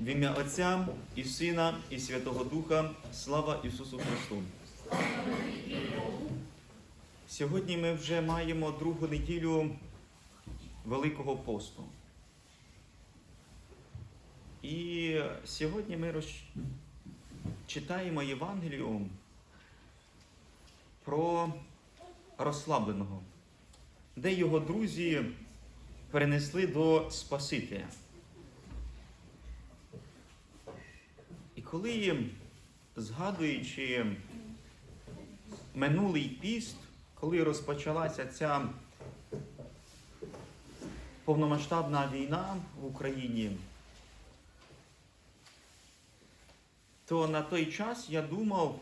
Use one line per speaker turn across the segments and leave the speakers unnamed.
В ім'я Отця і Сина, і Святого Духа, слава Ісусу Христу. Сьогодні ми вже маємо другу неділю Великого посту. І сьогодні ми роз... читаємо Євангелію про розслабленого, де його друзі перенесли до Спасителя. Коли, згадуючи минулий піст, коли розпочалася ця повномасштабна війна в Україні, то на той час я думав,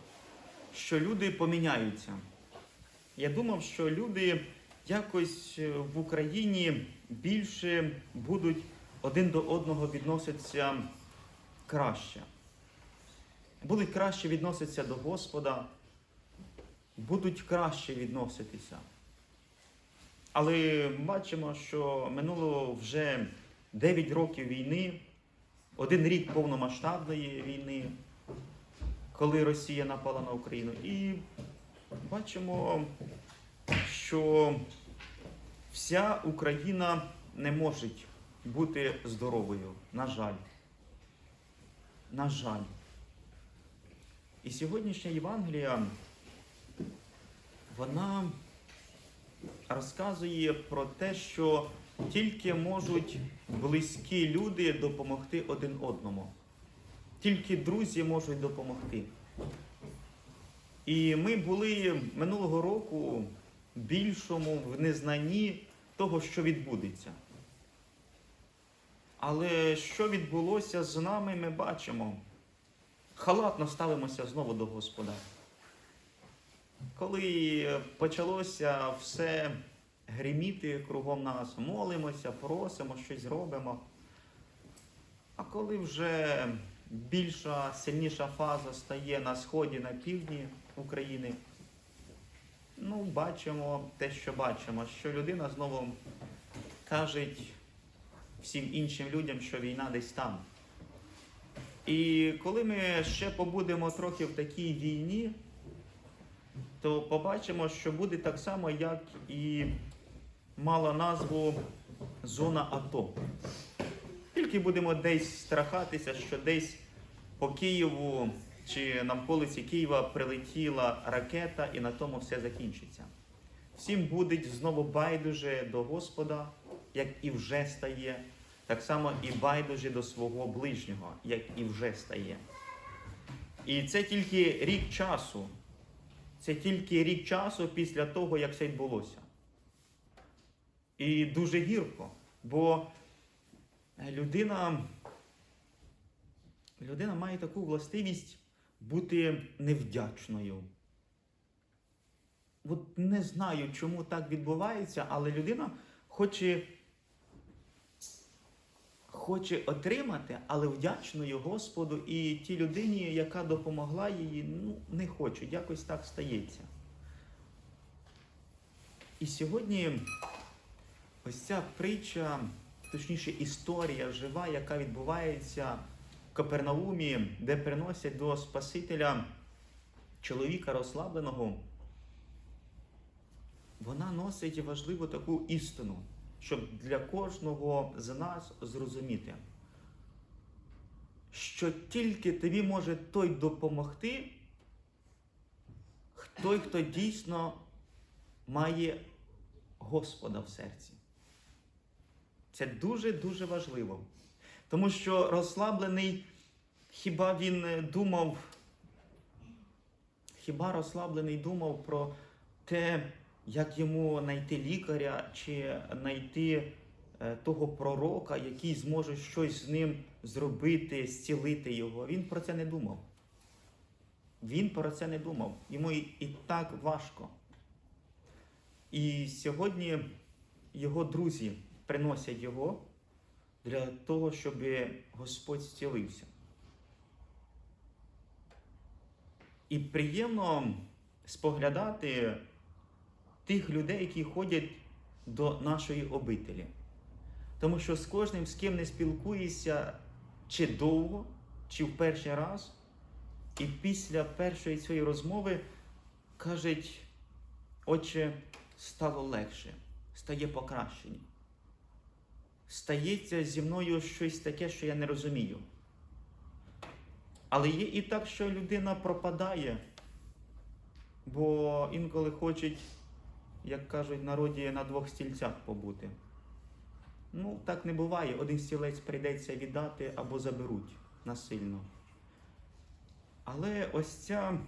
що люди поміняються. Я думав, що люди якось в Україні більше будуть один до одного відноситися краще. Будуть краще відноситися до Господа, будуть краще відноситися. Але бачимо, що минуло вже 9 років війни, один рік повномасштабної війни, коли Росія напала на Україну. І бачимо, що вся Україна не може бути здоровою. На жаль. На жаль. І сьогоднішня Євангелія, вона розказує про те, що тільки можуть близькі люди допомогти один одному. Тільки друзі можуть допомогти. І ми були минулого року більшому в незнанні того, що відбудеться. Але що відбулося з нами, ми бачимо. Халатно ставимося знову до Господа. Коли почалося все гриміти кругом нас, молимося, просимо, щось робимо. А коли вже більша, сильніша фаза стає на сході, на півдні України, ну, бачимо те, що бачимо, що людина знову каже всім іншим людям, що війна десь там. І коли ми ще побудемо трохи в такій війні, то побачимо, що буде так само, як і мала назву зона АТО. Тільки будемо десь страхатися, що десь по Києву чи на вулиці Києва прилетіла ракета і на тому все закінчиться. Всім буде знову байдуже до Господа, як і вже стає, так само і байдуже до свого ближнього, як і вже стає. І це тільки рік часу. Це тільки рік часу після того, як це відбулося. І дуже гірко, бо людина, людина має таку властивість бути невдячною. От не знаю, чому так відбувається, але людина хоче, хоче отримати, але вдячною Господу і тій людині, яка допомогла їй, ну, не хоче. Якось так стається. І сьогодні ось ця притча, точніше історія жива, яка відбувається в Капернаумі, де приносять до Спасителя чоловіка розслабленого, вона носить важливу таку істину, щоб для кожного з нас зрозуміти, що тільки тобі може той допомогти, той, хто дійсно має Господа в серці. Це дуже-дуже важливо. Тому що розслаблений, хіба він думав, хіба розслаблений думав про те, як йому знайти лікаря чи знайти е, того пророка, який зможе щось з ним зробити, зцілити його. Він про це не думав. Він про це не думав. Йому і, і так важко. І сьогодні його друзі приносять його для того, щоб Господь зцілився. І приємно споглядати тих людей, які ходять до нашої обителі. Тому що з кожним, з ким не спілкуєшся, чи довго, чи в перший раз. І після першої цієї розмови кажуть, отче, стало легше, стає покращення. Стається зі мною щось таке, що я не розумію. Але є і так, що людина пропадає, бо інколи хочуть, як кажуть народі, на двох стільцях побути. Ну, так не буває. Один стілець прийдеться віддати або заберуть насильно. Але ось ця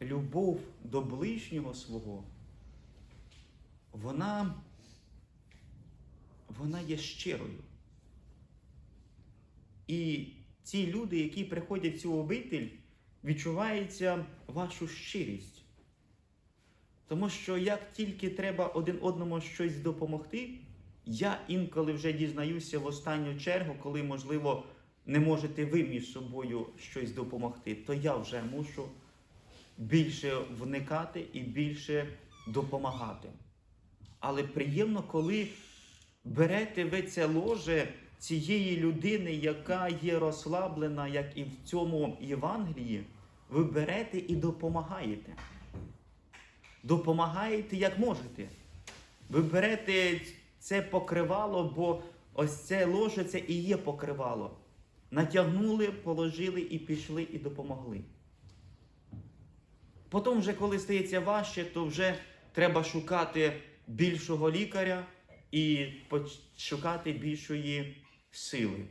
любов до ближнього свого, вона, вона є щирою. І ці люди, які приходять в цю обитель, відчувається вашу щирість. Тому що як тільки треба один одному щось допомогти, я інколи вже дізнаюся в останню чергу, коли, можливо, не можете ви між собою щось допомогти, то я вже мушу більше вникати і більше допомагати. Але приємно, коли берете ви це ложе цієї людини, яка є розслаблена, як і в цьому Євангелії, ви берете і допомагаєте. Допомагаєте як можете. Ви берете це покривало, бо ось це ложе це і є покривало. Натягнули, положили і пішли, і допомогли. Потім, вже, коли стається важче, то вже треба шукати більшого лікаря і шукати більшої сили.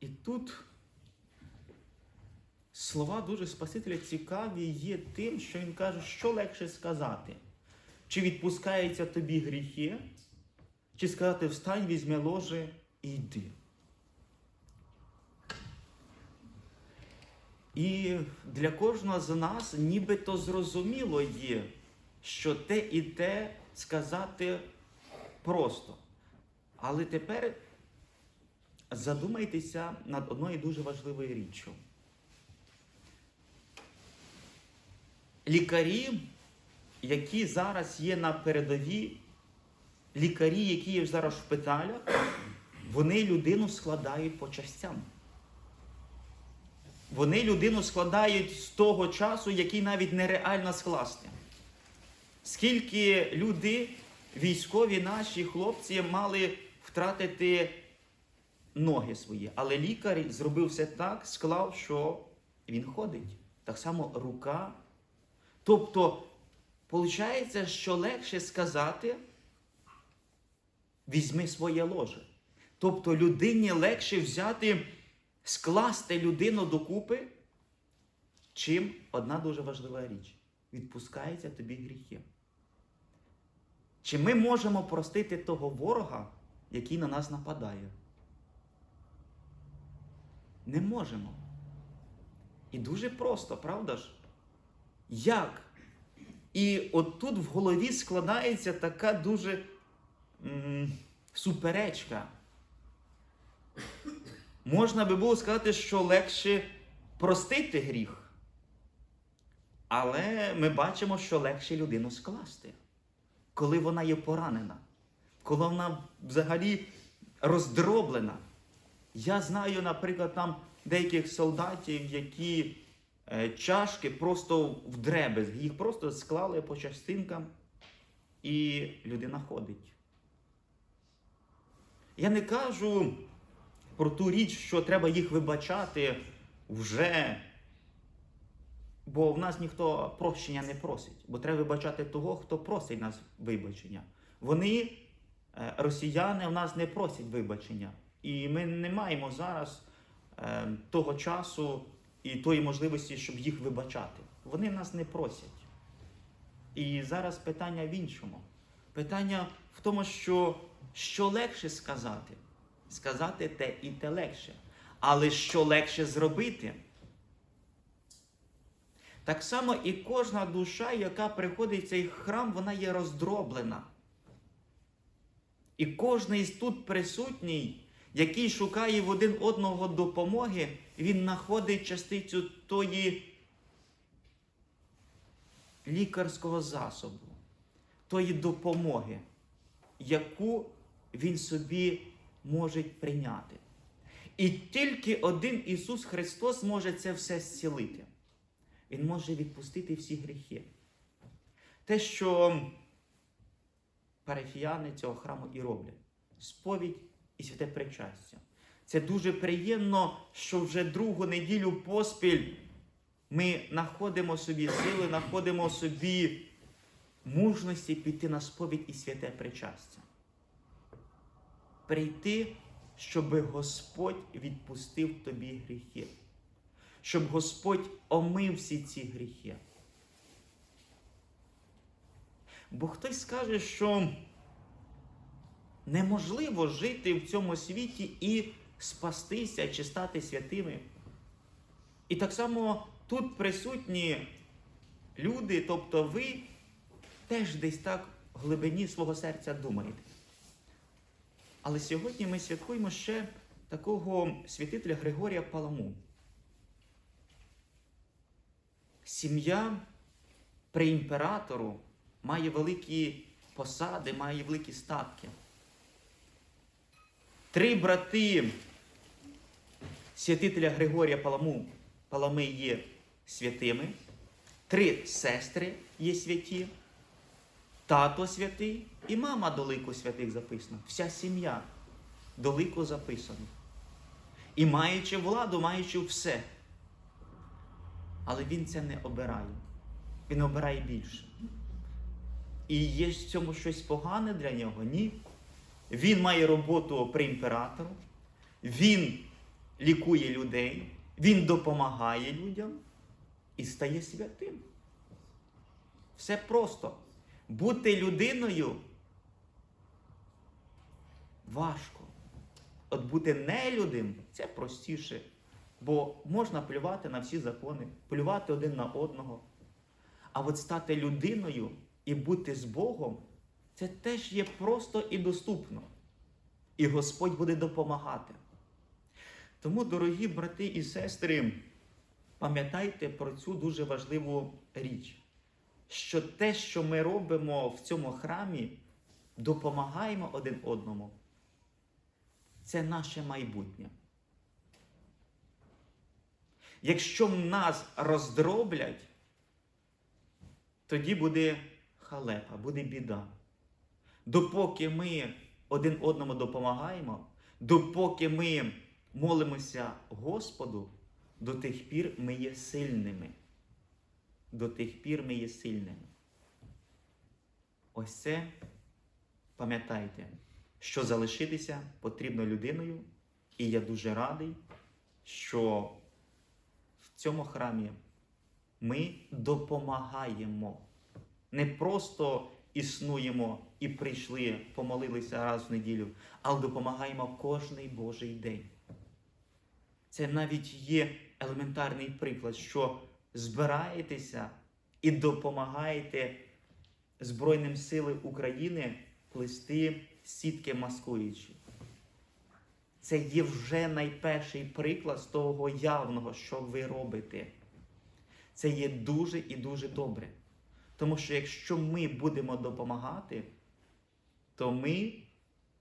І тут слова дуже Спасителя цікаві є тим, що він каже, що легше сказати. Чи відпускаються тобі гріхи, чи сказати встань, візьми ложе і йди. І для кожного з нас нібито зрозуміло є, що те і те сказати просто. Але тепер задумайтеся над одною дуже важливою річчю. Лікарі, які зараз є на передовій, лікарі, які є зараз в шпиталях, вони людину складають по частям. Вони людину складають з того часу, який навіть нереально скласти. Скільки люди, військові наші хлопці, мали втратити ноги свої, але лікар зробив все так, склав, що він ходить. Так само рука. Тобто, виходить, що легше сказати, візьми своє ложе. Тобто людині легше взяти, скласти людину докупи, чим одна дуже важлива річ. Відпускаються тобі гріхи. Чи ми можемо простити того ворога, який на нас нападає? Не можемо. І дуже просто, правда ж? Як? І от тут в голові складається така дуже м, суперечка. Можна би було сказати, що легше простити гріх. Але ми бачимо, що легше людину скласти, коли вона є поранена, коли вона взагалі роздроблена. Я знаю, наприклад, там деяких солдатів, які чашки просто в дребезг, їх просто склали по частинкам, і людина ходить. Я не кажу про ту річ, що треба їх вибачати вже, бо в нас ніхто прощення не просить, бо треба вибачати того, хто просить нас вибачення. Вони, е, росіяни, в нас не просять вибачення. І ми не маємо зараз е, того часу і тої можливості, щоб їх вибачати. Вони нас не просять. І зараз питання в іншому. Питання в тому, що, що легше сказати. Сказати те і те легше. Але що легше зробити? Так само і кожна душа, яка приходить в цей храм, вона є роздроблена. І кожен із тут присутній, який шукає в один одного допомоги, він знаходить частицю тої лікарського засобу, тої допомоги, яку він собі можуть прийняти. І тільки один Ісус Христос може це все зцілити. Він може відпустити всі гріхи. Те, що парафіяни цього храму і роблять сповідь і святе причастя. Це дуже приємно, що вже другу неділю поспіль ми знаходимо собі сили, знаходимо собі мужності піти на сповідь і святе причастя. Прийти, щоб Господь відпустив тобі гріхи, щоб Господь омив всі ці гріхи. Бо хтось скаже, що неможливо жити в цьому світі і спастися чи стати святими. І так само тут присутні люди, тобто ви теж десь так в глибині свого серця думаєте. Але сьогодні ми святкуємо ще такого святителя Григорія Паламу. Сім'я при імператору має великі посади, має великі статки. Три брати святителя Григорія Паламу, Палами є святими, три сестри є святі, тато святий і мама до лику святих записана. Вся сім'я до лику записана. І маючи владу, маючи все. Але він це не обирає. Він обирає більше. І є в цьому щось погане для нього? Ні. Він має роботу при імператору, він лікує людей, він допомагає людям і стає святим. Все просто. Бути людиною важко. От бути нелюдим це простіше. Бо можна плювати на всі закони, плювати один на одного. А от стати людиною і бути з Богом це теж є просто і доступно. І Господь буде допомагати. Тому, дорогі брати і сестри, пам'ятайте про цю дуже важливу річ, що те, що ми робимо в цьому храмі, допомагаємо один одному. Це наше майбутнє. Якщо нас роздроблять, тоді буде халепа, буде біда. Допоки ми один одному допомагаємо, допоки ми молимося Господу, до тих пір ми є сильними. До тих пір ми є сильними. Ось це пам'ятайте, що залишитися потрібно людиною, і я дуже радий, що в цьому храмі ми допомагаємо. Не просто існуємо і прийшли, помолилися раз в неділю, але допомагаємо кожний Божий день. Це навіть є елементарний приклад, що збираєтеся і допомагаєте Збройним силам України плести сітки маскуючі. Це є вже найперший приклад з того явного, що ви робите. Це є дуже і дуже добре. Тому що якщо ми будемо допомагати, то ми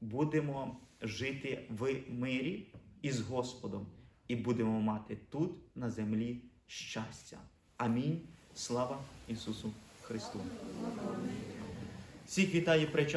будемо жити в мирі із Господом і будемо мати тут на землі щастя. Амінь. Слава Ісусу Христу. Всіх вітаю причастя.